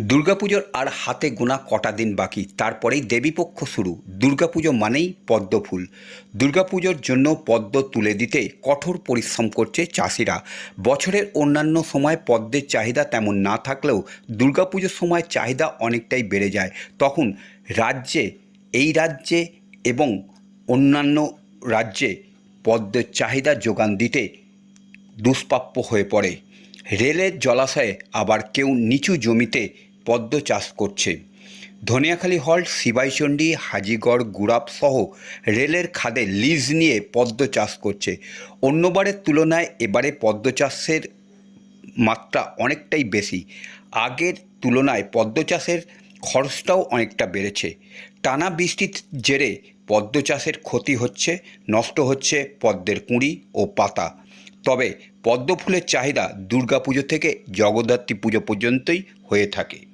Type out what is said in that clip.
দুর্গাপুজোর আর হাতে গোনা কটা দিন বাকি, তারপরেই দেবীপক্ষ শুরু। দুর্গাপুজো মানেই পদ্ম ফুল দুর্গাপুজোর জন্য পদ্ম তুলে দিতে কঠোর পরিশ্রম করছে চাষিরা। বছরের অন্যান্য সময় পদ্মের চাহিদা তেমন না থাকলেও দুর্গাপুজোর সময় চাহিদা অনেকটাই বেড়ে যায়। তখন রাজ্যে, এই রাজ্যে এবং অন্যান্য রাজ্যে পদ্মের চাহিদা যোগান দিতে দুষ্প্রাপ্য হয়ে পড়ে। রেলের জলাশয়ে আবার কেউ নিচু জমিতে পদ্ম চাষ করছে। ধনিয়াখালী হল্ট শিবাইচণ্ডী হাজিগড়, গুড়াপ সহ রেলের খাদে লিজ নিয়ে পদ্ম চাষ করছে। অন্যবারের তুলনায় এবারে পদ্ম চাষের মাত্রা অনেকটাই বেশি। আগের তুলনায় পদ্ম চাষের খরচটাও অনেকটা বেড়েছে। টানা বৃষ্টির জেরে পদ্ম চাষের ক্ষতি হচ্ছে, নষ্ট হচ্ছে পদ্মের কুঁড়ি ও পাতা। তবে পদ্ম ফুলের চাহিদা দুর্গাপুজো থেকে জগদ্ধাত্রী পুজো পর্যন্তই হয়ে থাকে।